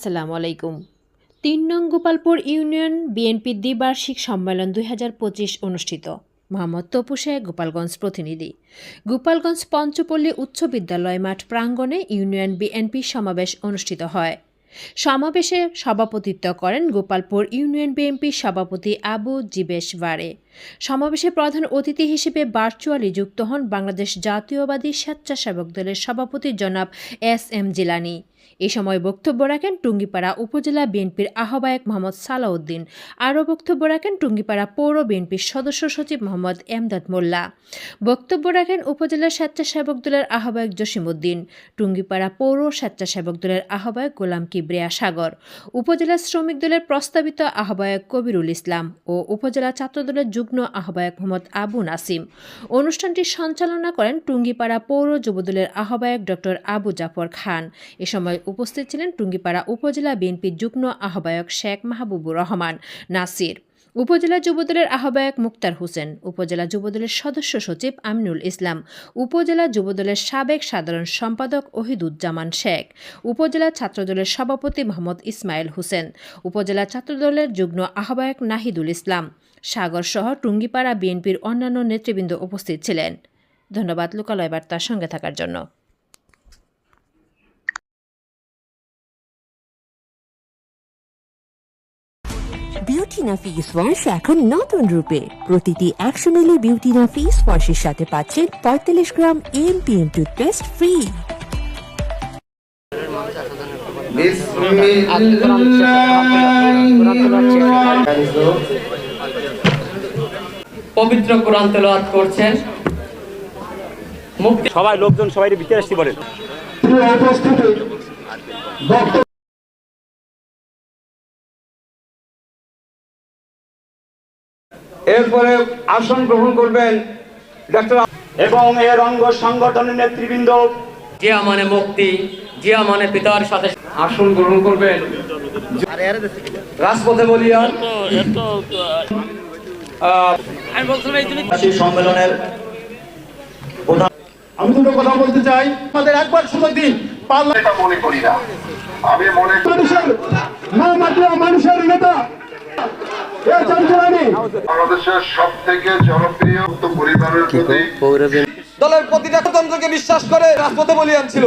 আসসালামু আলাইকুম। তিন নং গোপালপুর ইউনিয়ন বিএনপি দ্বিবার্ষিক সম্মেলন দুই হাজার পঁচিশ অনুষ্ঠিত। মোহাম্মদ তপু গোপালগঞ্জ প্রতিনিধি। গোপালগঞ্জ পঞ্চপল্লী উচ্চ বিদ্যালয় মাঠ প্রাঙ্গণে ইউনিয়ন বিএনপি সমাবেশ অনুষ্ঠিত হয়। সমাবেশে সভাপতিত্ব করেন গোপালপুর ইউনিয়ন বিএনপির সভাপতি আবু জিবেশ বারে সমাবেশে প্রধান অতিথি হিসেবে ভার্চুয়ালি যুক্ত হন বাংলাদেশ জাতীয়বাদী স্বেচ্ছাসেবক দলের সভাপতি জনাব এস এম জিলানি। এ সময় বক্তব্য রাখেন টুঙ্গিপাড়া উপজেলা বিএনপির আহ্বায়ক মোহাম্মদ সালাউদ্দিন। আরও বক্তব্য রাখেন টুঙ্গিপাড়া পৌর বিএনপির সদস্য সচিব মোহাম্মদ এমদাদ মোল্লা। বক্তব্য রাখেন উপজেলা স্বেচ্ছাসেবক দলের আহ্বায়ক জসিমউদ্দিন টুঙ্গিপাড়া পৌর স্বেচ্ছাসেবক দলের আহ্বায়ক গোলাম কিবরিয়া সাগর, উপজেলা শ্রমিক দলের প্রস্তাবিত আহ্বায়ক কবিরুল ইসলাম ও উপজেলা ছাত্রদলের যুগ্ম আহ্বায়ক মোহাম্মদ আবু নাসিম। অনুষ্ঠানটি সঞ্চালনা করেন টুঙ্গিপাড়া পৌর যুবদলের আহ্বায়ক ডক্টর আবু জাফর খান। এ সময় উপস্থিত ছিলেন টুঙ্গিপাড়া উপজেলা বিএনপির যুগ্ম আহ্বায়ক শেখ মাহবুবুর রহমান, নাসির। উপজেলা যুবদলের আহ্বায়ক মুক্তার হোসেন, উপজেলা যুবদলের সদস্য সচিব আমিনুল ইসলাম, উপজেলা যুবদলের সাবেক সাধারণ সম্পাদক ওহিদুজ্জামান শেখ, উপজেলা ছাত্রদলের সভাপতি মোহাম্মদ ইসমাইল হোসেন, উপজেলা ছাত্রদলের যুগ্ম আহ্বায়ক নাহিদুল ইসলাম। সাগর সহ টুঙ্গিপাড়া বিএনপির অন্যান্য নেতৃবৃন্দ উপস্থিত ছিলেন। ধন্যবাদ, লোকালয় বার্তার সঙ্গে থাকার জন্য। বিউটি না ফেস ওয়াশ এখন নতুন রূপে। প্রতিটি একশো মিলি বিউটি না ফেস ওয়াশের সাথে পাচ্ছেন পঁয়তাল্লিশ গ্রাম এমপিএম টুথপেস্ট ফ্রি পবিত্র কোরআন তেলাওয়াত করছেন। মুক্তি সবাই লোকজন সবাই ভিতরে আসতে বলেন এরপরে আসন গ্রহণ করবেন ডাক্তার এবং এর অঙ্গ সংগঠনের নেতৃবৃন্দ। জিয়া মানে মুক্তি জিয়া মানে পিতার সাথে আসন গ্রহণ করবেন। রাজপথে বলিয়ান। সম্মেলনের আমি দুটো কথা বলতে চাই। আমাদের একবার সুযোগ দিন। এটা মনে করি না। আমি মনে করি মানুষের মা মাটি ও মানুষের নেতা এ চঞ্চলানি বাংলাদেশের সব থেকে জনপ্রিয় পরিবারের প্রতি দলের প্রতিটা তন্ত্রকে বিশ্বাস করে রাজপথে বলিয়ান ছিল